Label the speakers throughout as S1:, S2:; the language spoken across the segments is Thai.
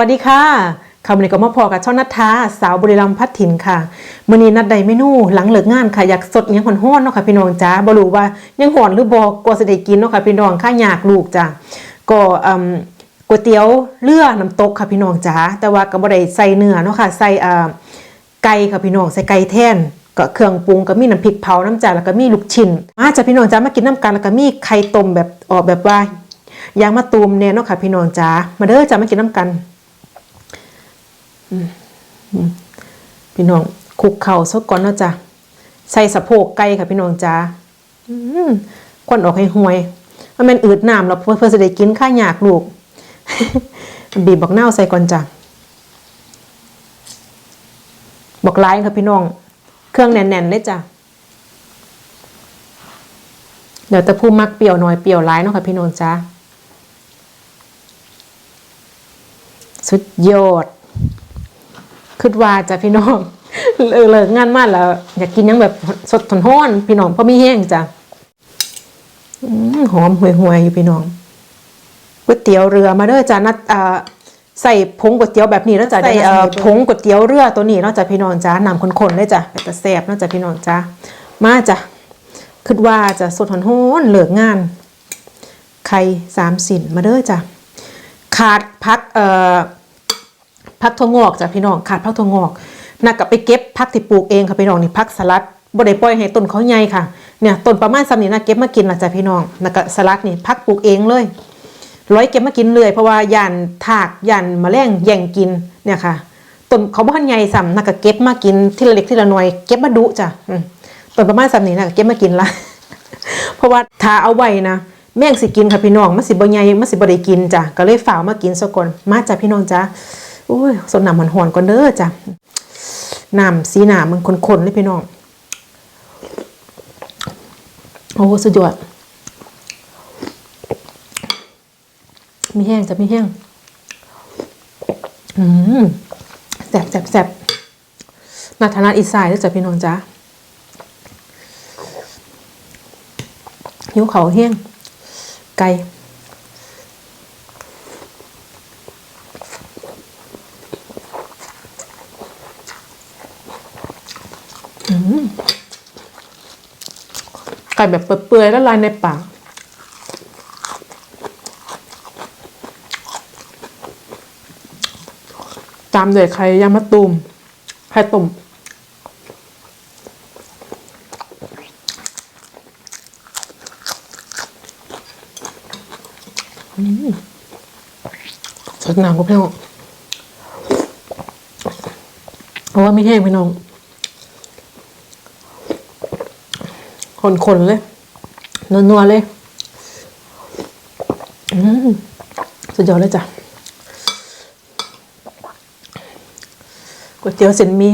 S1: วัสดีค่ะคำนี้ก็มาพอกับช่องนัทธาสาวบุรีรัมพัดถิ่นค่ะมื้อนี้นัดใดเมนูหลังเลิกงานค่ะอยากสดหยังหอนเนาะค่ะพี่น้องจ้าบ่รู้ว่ายังหอนหรือบ่กลัวสิได้กินเนาะค่ะพี่น้องข้าอยากลูกจ้าก็อืมก๋วยเตี๋ยวเรือน้ำตกค่ะพี่น้องจ้าแต่ว่าก็บ่ได้ใส่เนื้อเนาะค่ะใส่อ่าไก่ค่ะพี่น้องใส่ไก่แท่นก็เครื่องปรุงก็มีน้ำพริกเผาน้ำจ่าแล้วก็มีลูกชิ้นมาจ้ะพี่น้องจ้ามากินน้ำกันแล้วก็มีไข่ต้มแบบออกแบบว่ายางมะตูมเนี่ยเนาะค่ะพี่น้องจ้ามาเด้อจ้ามากินน้ำกัน พี่น้องคุกเข่าซะก่อนเนาะจ้ะใส่สะโพกไก่ค่ะพี่น้องจ้าควันออกให้ห่วยมันเป็นอืดน้ำแล้วเพื่อเพื่อจะได้กินข้าวยากลูก บีบบอกเน่าใส่ก่อนจ้ะบอกไลายค่ะพี่น้อง เครื่องแน่นๆเลยจ้ะเดี๋ยวต่ผู้มักเปรี้ยวหน่อยเปรี้ยวร้ายเนาะค่ะพี่น้องจ้าสุดยอด คิดว่าจะพี่น้องเลิกเลิกงานมากแล้ว อยากกินหยังแบบสดทนห้อนๆพี่น้องเพราะมีแห้งจ้ะอืมหอมห่วยๆอยู่พี่น้องก๋วยเตี๋ยวเรือมาเด้อจ้ะนัดอ่าใส่ผงก๋วยเตี๋ยวแบบนี้แล้วจ้ะใส่เอ่อผงก๋วยเตี๋ยวเรือตัวนี้เนาะจ้ะพี่น้องจ้ะน้ำข้นๆเลยจ้ะเป็นตะแซ่บเนาะจ้ะพี่น้องจ้ะมาจ้ะคิดว่าจะสดทนห้อนๆเลิกงาน ไข่สามสินมาเด้อจ้ะขาดพักเอ่อ พักถั่วงอกจ้ะพี่น้องขาดพักถั่วงอกนักกับไปเก็บพักที่ปลูกเองค่ะพี่น้องนี่พักสลัดบ่ได้ปล่อยให้ต้นเขาใหญ่ค่ะเนี่ยต้นประมาณซ้ำนี้นะเก็บมากินละจ้ะพี่น้องนักกับสลัดนี่พักปลูกเองเลยร้อยเก็บมากินเลยเพราะว่ายานถากยานแมลงแย่งกินเนี่ยค่ะต้นเขาบ่ทันใหญ่ซ้ำนักกับเก็บมากินทีละเล็กทีละหน่อยเก็บมาดุจ้ะต้นประมาณซ้ำนี้นะเก็บมากินละเพราะว่าถ้าเอาไว้นะแม่งสิกินค่ะพี่น้องมันสิบ่ใหญ่มันสิบ่ได้กินจ้ะก็เลยฝ่ามากินซะก่อนมาจ้ะพี่น้องจ้ะ โอ้ยสดน้ำมันหอนก่อนเด้อจ้ะน้ำสีหนามันคนๆเลยพี่น้อง โอ้สุดยอดมีแห้งจะมีแห้ง อืมแสบแสบแสบนาธนาอีสายด้วยจ้ะพี่น้องจ้ะหิวเขาแห้งไก่ ไก่แบบเปื่อยๆแล้วลายในปากตามด้วยไข่ยางมะตูมไข่ต้มอืมสดน้ำก็พี่น้องเพราะว่าไม่แห้งพี่น้อง คนๆเลยนัวๆเลย อืมสุดยอดเลยจ้ะก๋วยเตี๋ยวเส้นมี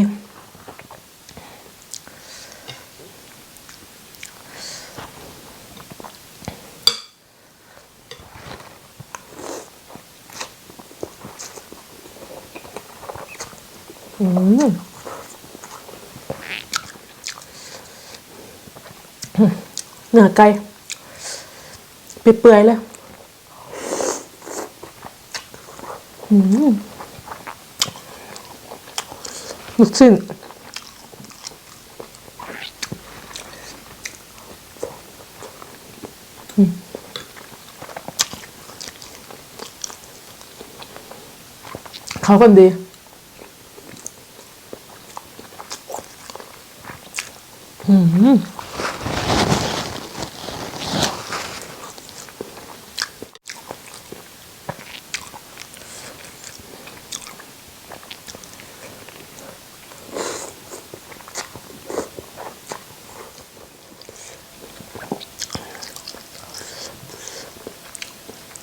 S1: อืม เนื้อไก่เปื่อยๆเลยอืมลูกชิ้นเขากันดีอืม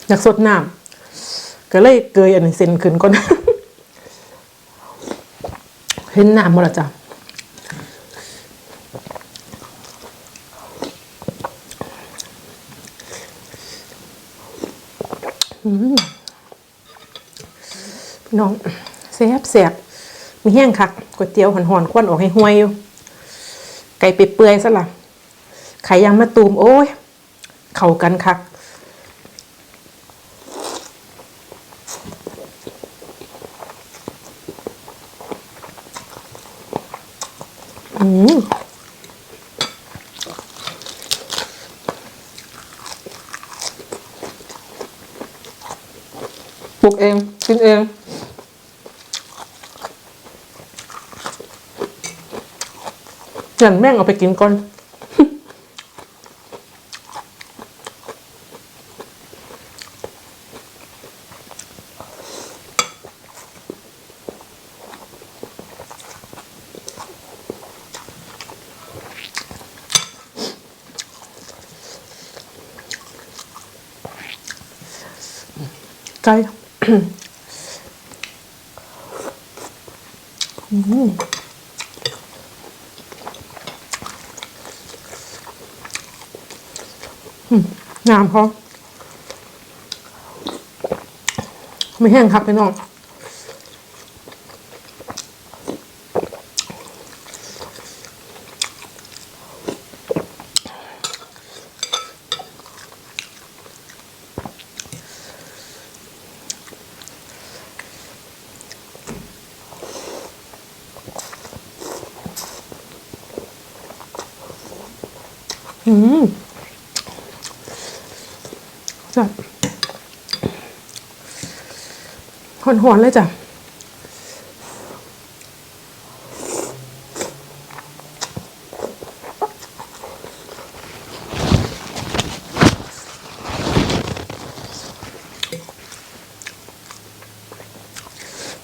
S1: อยากสดน้ำก็เลยเกยอันนี้เส้นขึ้นก่อนเห็นน้ำหมดละจ้ะน้องแซ่บแซ่บมีแห้งคักก๋วยเตี๋ยวหอนๆควันออกให้ห่วยอยู่ไก่เปื่อยๆซะละไข่ยางมะตูมโอ้ย เข้ากันคัก มปลูกเองกินเองอย่างแม่งเอาไปกินก่อน ไก่อืมอืมงามพอไม่แห้งครับพี่น้อง อืมจ้ะหอนๆเลยจ้ะ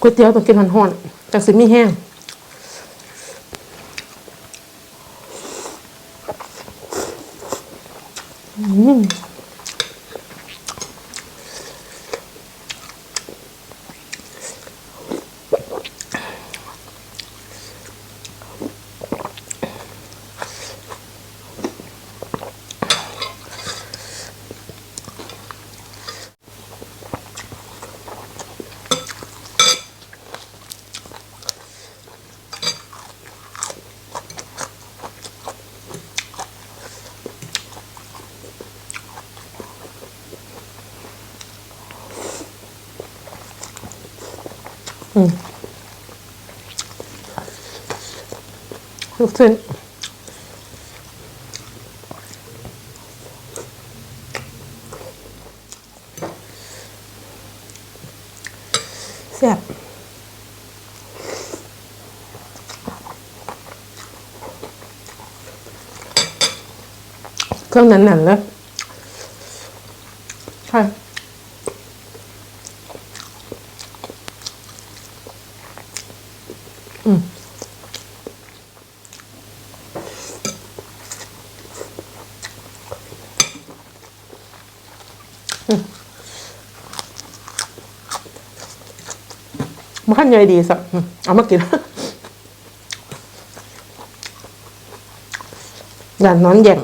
S1: ก๋วยเตี๋ยวต้องกินหอนๆจากสิมีแห้ง ลูกชิ้นแซ่บเครื่องแน่นๆเลยใช่ บ้านใหญ่ดีสักเอามากินอย่านอนแย่ง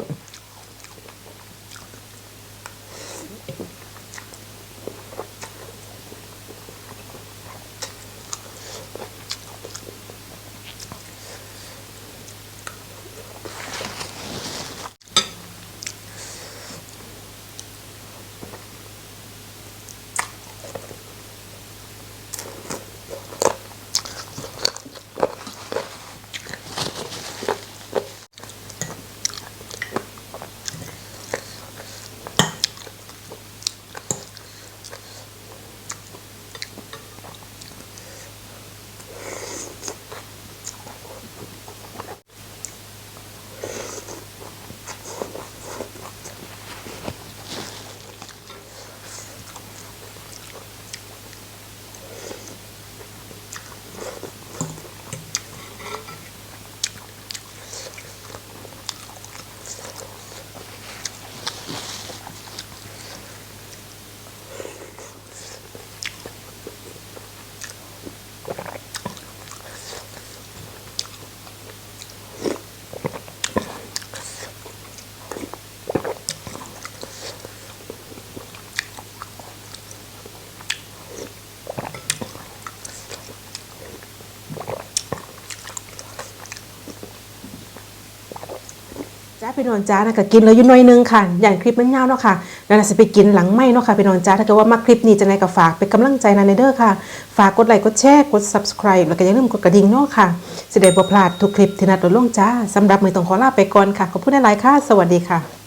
S1: พี่นนจ้านะก็กินแล้วอยู่หน่อยนึงค่ะ อย่างคลิปมันยาวเนาะค่ะนั่น่าสิไปกินหลังไม่เนาะค่ะพี่น้องจ้าถ้าเกิดว่ามาคลิปนี้จะไหนก็ฝากเป็นกำลังใจนะในเด้อค่ะ ฝากกดไลค์กดแชร์กด subscribe แล้วก็อย่าลืมกดกระดิ่งเนาะค่ะสิได้บ่พลาดทุกคลิปที่นัดโดนลงจ้าสำหรับมือต้องขอลาไปก่อนค่ะขอบคุณหลายๆค่ะ สวัสดีค่ะ